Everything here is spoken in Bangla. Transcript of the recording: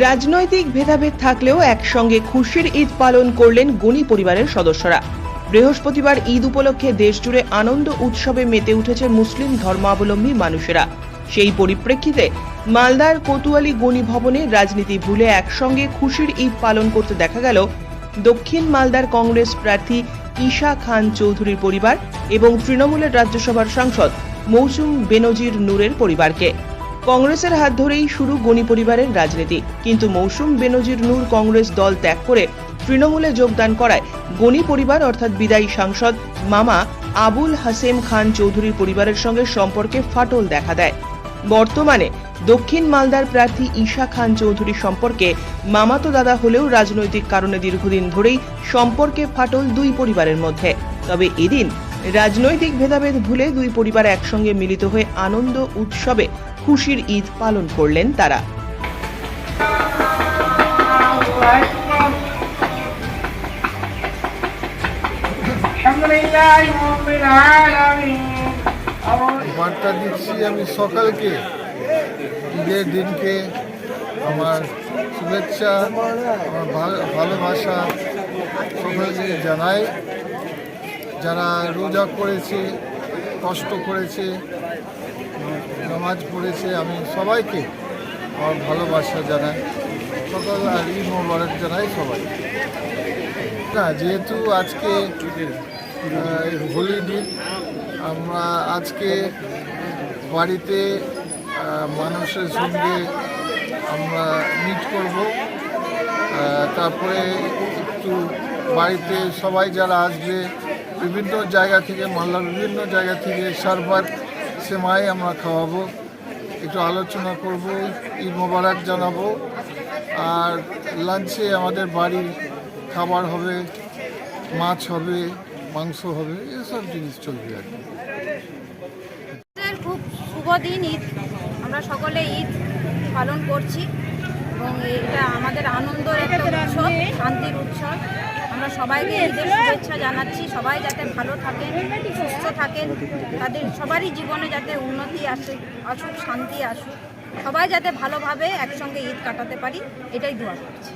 রাজনৈতিক ভেদাভেদ থাকলেও একসঙ্গে খুশির ঈদ পালন করলেন গণি পরিবারের সদস্যরা। বৃহস্পতিবার ঈদ উপলক্ষে দেশজুড়ে আনন্দ উৎসবে মেতে উঠেছে মুসলিম ধর্মাবলম্বী মানুষেরা। সেই পরিপ্রেক্ষিতে মালদার কোতোয়ালি গণি ভবনে রাজনীতি ভুলে একসঙ্গে খুশির ঈদ পালন করতে দেখা গেল দক্ষিণ মালদার কংগ্রেস প্রার্থী ঈশা খান চৌধুরীর পরিবার এবং তৃণমূলের রাজ্যসভার সাংসদ মৌসুম বেনজির নূরের পরিবারকে। কংগ্রেসের হাত ধরেই শুরু গণি পরিবারের রাজনীতি। কিন্তু মৌসুম বেনজির নূর কংগ্রেস দল ত্যাগ করে তৃণমূলে যোগদান করায় গণি পরিবার অর্থাৎ বিদায়ী সাংসদ মামা আবুল হাসেম খান চৌধুরীর পরিবারের সঙ্গে সম্পর্কে ফাটল দেখা দেয়। বর্তমানে দক্ষিণ মালদার প্রার্থী ঈশা খান চৌধুরী সম্পর্কে মামাতো দাদা হলেও রাজনৈতিক কারণে দীর্ঘদিন ধরেই সম্পর্কে ফাটল দুই পরিবারের মধ্যে। তবে এদিন রাজনৈতিক ভেদাভেদ ভুলে দুই পরিবার একসঙ্গে মিলিত হয়ে আনন্দ উৎসবে খুশির ঈদ পালন করলেন তারা। বার্তা দিচ্ছি আমি সকালকে, ঈদের দিনকে আমার শুভেচ্ছা, আমার ভালোবাসা সকালকে জানাই। যারা রোজা করেছে কষ্ট করেছে, নামাজ পড়েছে, আমি সবাইকে আমার ভালোবাসা জানাই। আর ঈদ মোবারক জানাই সবাই। না, যেহেতু আজকে হোলি দিন, আমরা আজকে বাড়িতে মানুষের সঙ্গে আমরা মিট করব। তারপরে একটু বাড়িতে সবাই যারা আসবে বিভিন্ন জায়গা থেকে মালদার বিভিন্ন জায়গা থেকে সার্ভার সেমাই আমরা খাওয়াবো। একটু আলোচনা করব, ঈদ মোবারক জানাব। আর লাঞ্চে আমাদের বাড়ির খাবার হবে, মাছ হবে, মাংস হবে, এসব জিনিস চলবে আর কি। খুব শুভ দিন ঈদ। আমরা সকলে ঈদ পালন করছি এবং এটা আমাদের আনন্দের একটা উৎসব, শান্তির উৎসব। সবাইকে ঈদের শুভেচ্ছা জানাচ্ছি। সবাই যাতে ভালো থাকেন, সুস্থ থাকেন, তাদের সবারই জীবনে যাতে উন্নতি আসে আসুক, শান্তি আসুক। সবাই যাতে ভালোভাবে একসঙ্গে ঈদ কাটাতে পারি, এটাই দোয়া করছি।